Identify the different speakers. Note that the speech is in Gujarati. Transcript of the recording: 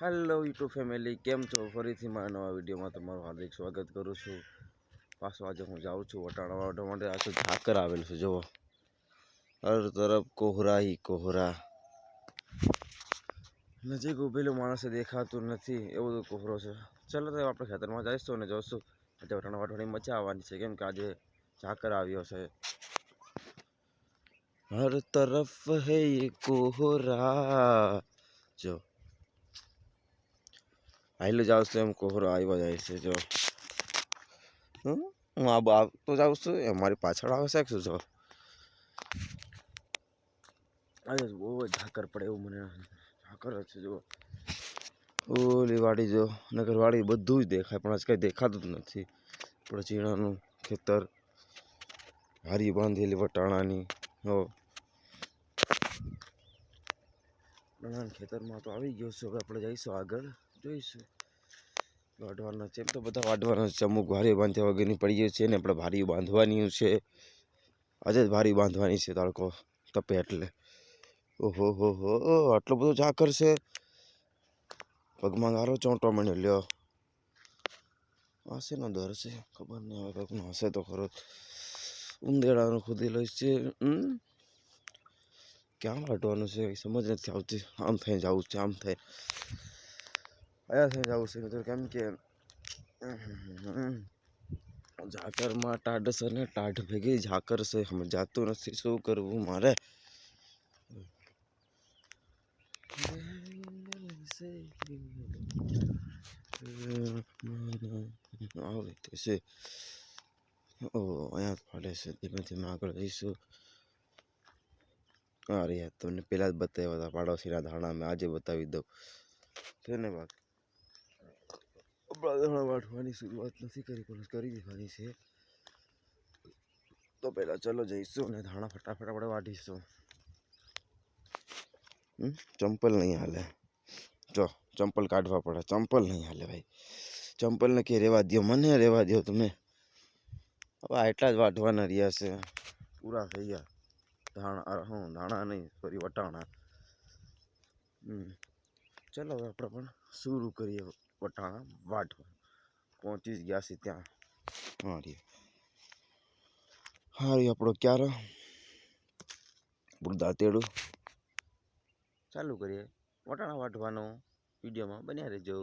Speaker 1: હેલો યુટ્યુબ ફેમિલી કેમ છો? ફરીથી મારા નવા વિડીયોમાં તમારું હાર્દિક સ્વાગત કરું છું. પાછો આજે હું જાઉં છું વટાણા વાવવા માટે. આજે ઝાકર આવેલ છે, જુઓ. હર તરફ કોહરા ઈ કોહરા. નજીક ઊભેલો માણસે દેખાતું નથી. એવો બધો કોહરો છે. ચાલો તો આપણે ખેતરમાં જઈશું અને જોઈશું આજે વટાણા વાટવાની મજા આવવાની છે, કેમ કે આજે ઝાકર આવ્યો છે. હર તરફ હે કોહરા. જો. હાઈલો જાઉં છું એમ કોહરો આવ્યો જાય છે જો? હું આ આવતો જાઉં છું. એ મારી પાછળ આવે છે શું? જો આજે બહુ ઝાકર પડે એવું મને ઝાકર જ છે, જો. ઓલી વાડી જો નગર વાડી બધું જ દેખાય, પણ આજ કંઈ દેખાતું જ નથી. આપણે ચીણાનું ખેતર, હારી બાંધેલી વટાણાની, હો. ખેતરમાં તો આવી ગયો છું. હવે આપણે જઈશું આગળ. જોઈશું. વાઢવાના છે. એમ તો બધા વાઢવાના છે. અમુક ભારી બાંધ્યા વગરની પડી છે ને આપણે ભારી બાંધવાની છે. આજે જ ભારી બાંધવાની છે તડકો તપે એટલે. ઓહો, હો હો આટલો બધો ઝાકર છે. પગમાં ગારો ચોંટો મને લ્યો. હશે નો દર છે? ખબર નહીં હવે કોકનો હશે તો ખરો. ઉંદેડાનું ખુદી લઈશ છે. ક્યાં વાટવાનું છે? સમજ નથી આવતી. આમ થઈ જવું છે, આમ થઈ આયા થઈ જવું છે મિત્રો કેમ કે ઝાકરમાં ટાઢ છે ને ટાઢ ભેગી ઝાકર છે સમજાતું નથી શું કરવું મારે આવે તે છે ઓ અહીંયા ફાડે છે ધીમે ધીમે આગળ જઈશું અરે યાર તમને પહેલાં જ બતાવ્યા હતા પાડોશીના ધાણા મેં આજે બતાવી દઉં છે ને વાત આપણા ધાણા વાટવાની શરૂઆત નથી કરી, પણ કરી દેવાની છે. તો પહેલાં ચલો જઈશું અને ધાણા ફટાફટ આપણે વાઢીશું? ચંપલ નહીં હાલે. જો, ચંપલ કાઢવા પડે. ચંપલ નહીં હાલે ભાઈ. ચંપલને કે રહેવા દો મને રહેવા દો તમે. હવે એટલા જ વાઢવાના રહ્યા છે. પૂરા થઈ ગયા. ધાણા હું ધાણા નહીં, સોરી, વટાણા. ચલો હવે આપણે પણ શરૂ કરીએ. વટાણા વાટવા પહોંચી ગયા છે ત્યાં. હા, રે. હારી આપણો ક્યારે? આપણું દાંતેડું ચાલુ કરીએ. વટાણા વાટવાનો વિડીયોમાં બન્યા રહેજો.